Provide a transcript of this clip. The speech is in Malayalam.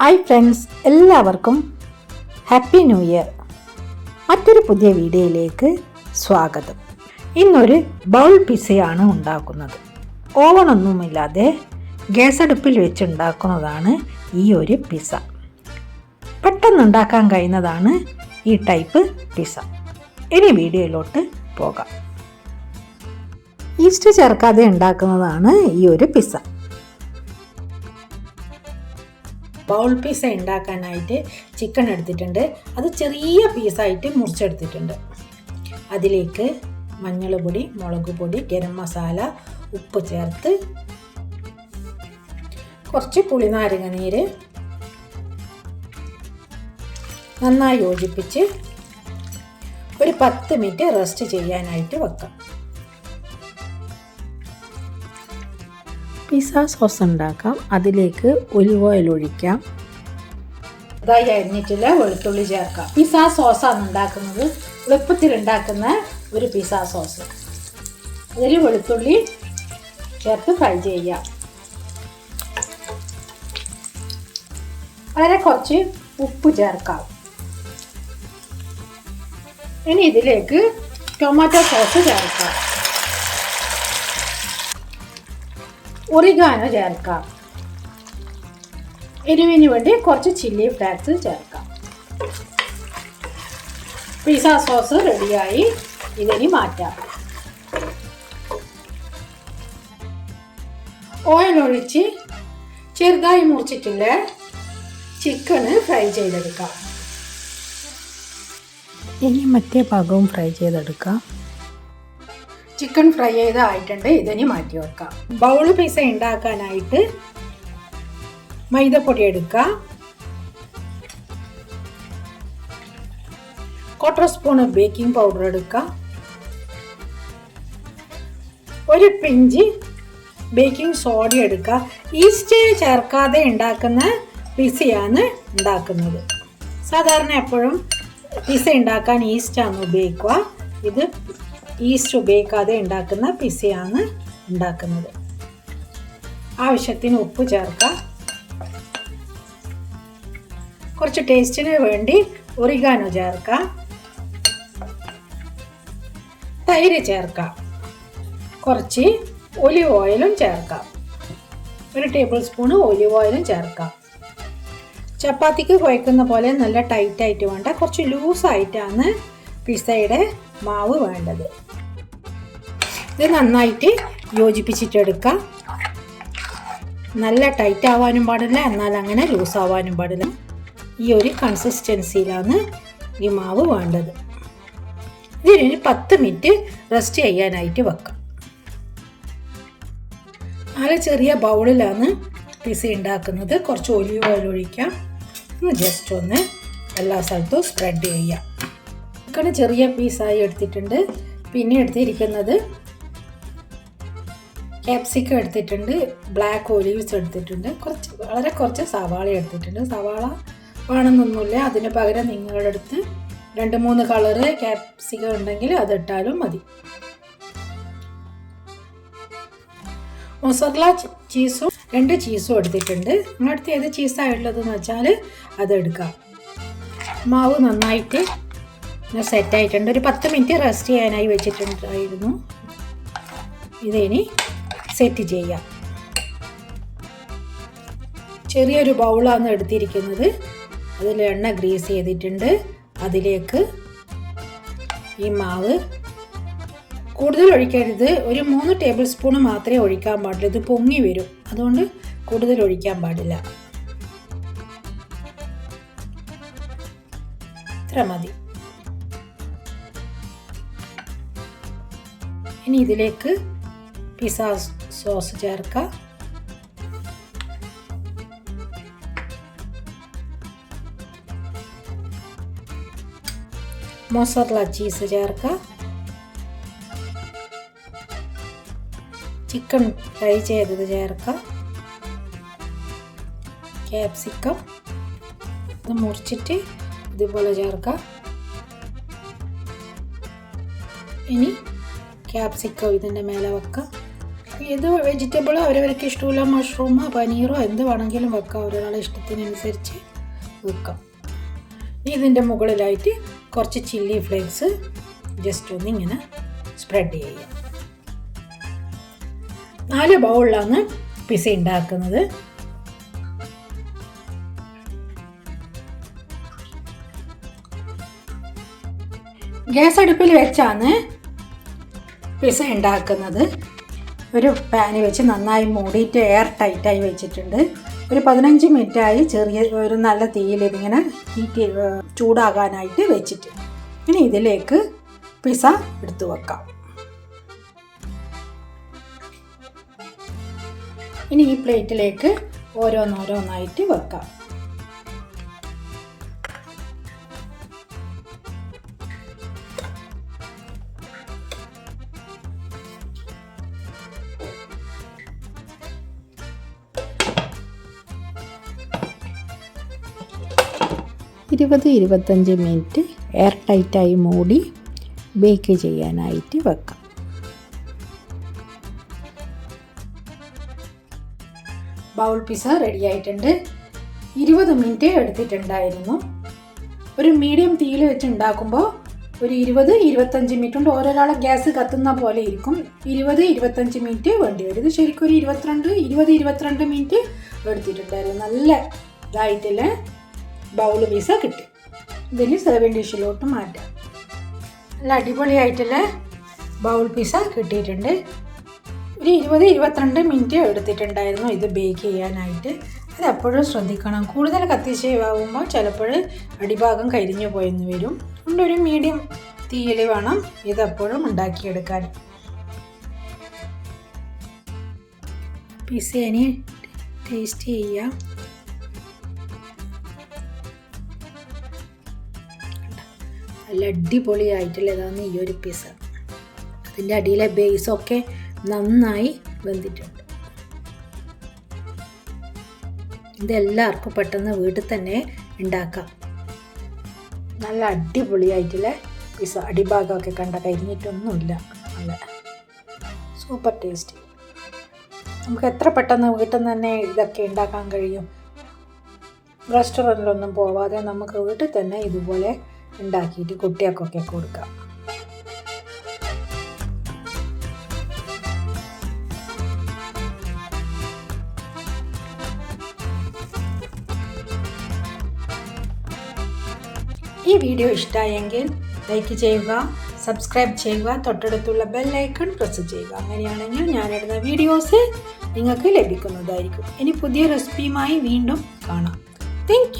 ഹായ് ഫ്രണ്ട്സ് എല്ലാവർക്കും ഹാപ്പി ന്യൂ ഇയർ. മറ്റൊരു പുതിയ വീഡിയോയിലേക്ക് സ്വാഗതം. ഇന്നൊരു ബൗൾ പിസയാണ് ഉണ്ടാക്കുന്നത്. ഓവണൊന്നുമില്ലാതെ ഗ്യാസ് അടുപ്പിൽ വെച്ചുണ്ടാക്കുന്നതാണ് ഈ ഒരു പിസ പെട്ടെന്ന് ഉണ്ടാക്കാൻ കഴിയുന്നതാണ് ഈ ടൈപ്പ് പിസ ഇനി വീഡിയോയിലോട്ട് പോകാം. ഈസ്റ്റ് ചേർക്കാതെ ഉണ്ടാക്കുന്നതാണ് ഈ ഒരു പിസ ബൗൾ പീസ ഉണ്ടാക്കാനായിട്ട് ചിക്കൻ എടുത്തിട്ടുണ്ട്. അത് ചെറിയ പീസായിട്ട് മുറിച്ചെടുത്തിട്ടുണ്ട്. അതിലേക്ക് മഞ്ഞൾ മുളക് പൊടി ഗരം മസാല ഉപ്പ് ചേർത്ത് കുറച്ച് പുളിനാരങ്ങ നീര് നന്നായി യോജിപ്പിച്ച് ഒരു പത്ത് മിനിറ്റ് റെസ്റ്റ് ചെയ്യാനായിട്ട് വെക്കാം. പിസ്സ സോസ് ഉണ്ടാക്കാം. അതിലേക്ക് ഒലിവ് ഓയിൽ ഒഴിക്കാം. ഇതായി അരിഞ്ഞിട്ടില്ല വെളുത്തുള്ളി ചേർക്കാം. പിസ്സ സോസാണ് ഉണ്ടാക്കുന്നത്. എളുപ്പത്തിൽ ഉണ്ടാക്കുന്ന ഒരു പിസ്സ സോസ്. അതിൽ വെളുത്തുള്ളി ചേർത്ത് ഫ്രൈ ചെയ്യാം വളരെ കുറച്ച് ഉപ്പ് ചേർക്കാം. ഇനി ഇതിലേക്ക് ടൊമാറ്റോ സോസ് ചേർക്കാം. ഒറിഗാനോ ചേർക്കാം. എരിവിന് വേണ്ടി കുറച്ച് ചില്ലി ഫ്ലാക്സ് ചേർക്കാം. പിസ സോസ് റെഡിയായി ഇതിനി മാറ്റാം. ഓയിൽ ഒഴിച്ച് ചെറുതായി മുറിച്ചിട്ടുള്ള ചിക്കന് ഫ്രൈ ചെയ്തെടുക്കാം. ഇനി മറ്റേ ഭാഗവും ഫ്രൈ ചെയ്തെടുക്കാം. ചിക്കൻ ഫ്രൈ ചെയ്തായിട്ടുണ്ട് ഇതിനി മാറ്റി വെക്കാം. ബൗൾ പിസ ഉണ്ടാക്കാനായിട്ട് മൈദപ്പൊടി എടുക്കുക. ക്വാർട്ടർ സ്പൂൺ ബേക്കിംഗ് പൗഡർ എടുക്കുക. ഒരു പിഞ്ച് ബേക്കിംഗ് സോഡ എടുക്കുക. ഈസ്റ്റ് ചേർക്കാതെ ഉണ്ടാക്കുന്ന പിസയാണ് ഉണ്ടാക്കുന്നത്. സാധാരണ എപ്പോഴും പിസ ഉണ്ടാക്കാൻ ഈസ്റ്റാണ് ഉപയോഗിക്കുക. ഇത് ഈസ്റ്റ് ഉപയോഗിക്കാതെ ഉണ്ടാക്കുന്ന പിസയാണ് ഉണ്ടാക്കുന്നത്. ആവശ്യത്തിന് ഉപ്പ് ചേർക്കാം. കുറച്ച് ടേസ്റ്റിന് വേണ്ടി ഒറിഗാനോ ചേർക്കാം. തൈര് ചേർക്കാം. കുറച്ച് ഒലിവ് ഓയിലും ചേർക്കാം. ഒരു ടേബിൾ സ്പൂൺ ഒലിവ് ഓയിലും ചേർക്കാം. ചപ്പാത്തിക്ക് കുഴക്കുന്ന പോലെ നല്ല ടൈറ്റായിട്ട് വേണ്ട. കുറച്ച് ലൂസായിട്ടാണ് പിസയുടെ മാവ് വേണ്ടത്. ഇത് നന്നായിട്ട് യോജിപ്പിച്ചിട്ടെടുക്കാം. നല്ല ടൈറ്റ് ആവാനും പാടില്ല എന്നാൽ അങ്ങനെ ലൂസ് ആവാനും പാടില്ല. ഈ ഒരു കൺസിസ്റ്റൻസിയിലാണ് ഈ മാവ് വേണ്ടത്. ഇതിനൊരു പത്ത് മിനിറ്റ് റെസ്റ്റ് ചെയ്യാനായിട്ട് വെക്കാം. നല്ല ചെറിയ ബൗളിലാണ് പിസ ഉണ്ടാക്കുന്നത്. കുറച്ച് ഒലിവ് ഓയിൽ ഒഴിക്കാം. ജസ്റ്റ് ഒന്ന് എല്ലാ സ്ഥലത്തും സ്പ്രെഡ് ചെയ്യാം. ചിക്കൻ ചെറിയ പീസായി എടുത്തിട്ടുണ്ട്. പിന്നെ എടുത്തിരിക്കുന്നത് ക്യാപ്സിക്കം എടുത്തിട്ടുണ്ട്. ബ്ലാക്ക് ഒലീവ്സ് എടുത്തിട്ടുണ്ട്. കുറച്ച് വളരെ കുറച്ച് സവാള എടുത്തിട്ടുണ്ട്. സവാള വേണമെന്നൊന്നുമില്ല. അതിന് പകരം നിങ്ങളുടെ അടുത്ത് രണ്ട് മൂന്ന് കളറ് ക്യാപ്സിക്കം ഉണ്ടെങ്കിൽ അതിട്ടാലും മതി. മൊസറല ചീസും രണ്ട് ചീസും എടുത്തിട്ടുണ്ട്. നിങ്ങളുടെ അടുത്ത് ഏത് ചീസാണ് ഉള്ളതെന്ന് വെച്ചാൽ അതെടുക്കാം മാവ് നന്നായിട്ട് സെറ്റായിട്ടുണ്ട് ഒരു പത്ത് മിനിറ്റ് റെസ്റ്റ് ചെയ്യാനായി വെച്ചിട്ടുണ്ടായിരുന്നു. ഇതിനി സെറ്റ് ചെയ്യാം. ചെറിയൊരു ബൗളാണ് എടുത്തിരിക്കുന്നത്. അതിൽ എണ്ണ ഗ്രീസ് ചെയ്തിട്ടുണ്ട്. അതിലേക്ക് ഈ മാവ് കൂടുതൽ ഒഴിക്കരുത്. ഒരു മൂന്ന് ടേബിൾ സ്പൂൺ മാത്രമേ ഒഴിക്കാൻ പാടില്ല ഇത് പൊങ്ങി വരും. അതുകൊണ്ട് കൂടുതൽ ഒഴിക്കാൻ പാടില്ല. ഇത്ര മതി. ഇനി ഇതിലേക്ക് പിസ്സ സോസ് ചേർക്കുക മൊസറല ചീസ് ചേർക്കുക ചിക്കൻ ഫ്രൈ ചെയ്തത് ചേർക്കുക ക്യാപ്സിക്കം ഇത് മുറിച്ചിട്ട് ഇതുപോലെ ചേർക്കുക ഇനി ക്യാപ്സിക്കം ഇതിന്റെ മേലെ വെക്കാം. ഏത് വെജിറ്റബിൾ അവരവർക്ക് ഇഷ്ടമില്ല മഷ്റൂമോ പനീറോ എന്ത് വേണമെങ്കിലും വെക്കാം. ഒരാളെ ഇഷ്ടത്തിനനുസരിച്ച് വെക്കാം. ഇതിന്റെ മുകളിലായിട്ട് കുറച്ച് ചില്ലി ഫ്ലേക്സ് ജസ്റ്റ് ഒന്ന് ഇങ്ങനെ സ്പ്രെഡ് ചെയ്യാം നാല് ബൗളിലാണ് പിസ ഉണ്ടാക്കുന്നത്. ഗ്യാസ് അടുപ്പിൽ വെച്ചാണ് പിസ ഉണ്ടാക്കുന്നത് ഒരു പാന് വെച്ച് നന്നായി മൂടിയിട്ട് എയർ ടൈറ്റായി വെച്ചിട്ടുണ്ട്. ഒരു പതിനഞ്ച് മിനിറ്റായി ചെറിയ ഒരു നല്ല തീയിൽ ഇതിങ്ങനെ ഹീറ്റ് ചൂടാകാനായിട്ട് വെച്ചിട്ട് ഇനി ഇതിലേക്ക് പിസ എടുത്തു വെക്കാം. ഇനി ഈ പ്ലേറ്റിലേക്ക് ഓരോന്നോരോന്നായിട്ട് വെക്കാം. ഇരുപത് ഇരുപത്തഞ്ച് മിനിറ്റ് എയർ ടൈറ്റായി മൂടി ബേക്ക് ചെയ്യാനായിട്ട് വെക്കാം. ബൗൾ പിസ റെഡി ആയിട്ടുണ്ട്. ഇരുപത് മിനിറ്റ് എടുത്തിട്ടുണ്ടായിരുന്നു. ഒരു മീഡിയം തീയിൽ വെച്ച് ഉണ്ടാക്കുമ്പോൾ ഒരു ഇരുപത് ഇരുപത്തഞ്ച് മിനിറ്റ് കൊണ്ട് ഓരോരാളെ ഗ്യാസ് കത്തുന്ന പോലെ ഇരിക്കും. ഇരുപത് ഇരുപത്തഞ്ച് മിനിറ്റ് വേണ്ടി വരും. ഇത് ശരിക്കും ഒരു ഇരുപത്തിരണ്ട് ഇരുപത് ഇരുപത്തിരണ്ട് മിനിറ്റ് എടുത്തിട്ടുണ്ടായിരുന്നു. നല്ല ഇതായിട്ടുള്ള ബൗൾ പീസ കിട്ടി. ഇതിന് സെർവിങ് ഡിഷിലോട്ട് മാറ്റാം. നല്ല അടിപൊളിയായിട്ടുള്ള ബൗൾ പീസ കിട്ടിയിട്ടുണ്ട്. ഒരു ഇരുപത് ഇരുപത്തിരണ്ട് മിനിറ്റ് എടുത്തിട്ടുണ്ടായിരുന്നു ഇത് ബേക്ക് ചെയ്യാനായിട്ട്. അത് എപ്പോഴും ശ്രദ്ധിക്കണം. കൂടുതൽ കത്തിച്ചേവാകുമ്പോൾ ചിലപ്പോൾ അടിഭാഗം കരിഞ്ഞു പോയെന്ന് വരും. അതുകൊണ്ട് ഒരു മീഡിയം തീയിൽ വേണം ഇതെപ്പോഴും ഉണ്ടാക്കിയെടുക്കാൻ. പിസേനെ ടേസ്റ്റ് ചെയ്യാം. നല്ല അടിപൊളിയായിട്ടുള്ളതാണ് ഈ ഒരു പീസ് അതിന്റെ അടിയിലെ ബേസൊക്കെ നന്നായി വെന്തിട്ടുണ്ട്. ഇതെല്ലാവർക്കും പെട്ടെന്ന് വീട്ടിൽ തന്നെ ഉണ്ടാക്കാം. നല്ല അടിപൊളിയായിട്ടുള്ള പിസ അടിഭാഗമൊക്കെ കണ്ട കരിഞ്ഞിട്ടൊന്നുമില്ല. നല്ല സൂപ്പർ ടേസ്റ്റ് നമുക്ക് എത്ര പെട്ടെന്ന് വീട്ടിൽ നിന്ന് തന്നെ ഇതൊക്കെ ഉണ്ടാക്കാൻ കഴിയും? റെസ്റ്റോറന്റിലൊന്നും പോവാതെ നമുക്ക് വീട്ടിൽ തന്നെ ഇതുപോലെ ഉണ്ടാക്കിയിട്ട് കുട്ടികൾക്കൊക്കെ കൊടുക്കാം. ഈ വീഡിയോ ഇഷ്ടമായെങ്കിൽ ലൈക്ക് ചെയ്യുക സബ്സ്ക്രൈബ് ചെയ്യുക തൊട്ടടുത്തുള്ള ബെൽ പ്രസ് ചെയ്യുക. അങ്ങനെയാണെങ്കിൽ ഞാനിടുന്ന വീഡിയോസ് നിങ്ങൾക്ക് ലഭിക്കുന്നതായിരിക്കും. ഇനി പുതിയ റെസിപ്പിയുമായി വീണ്ടും കാണാം. താങ്ക്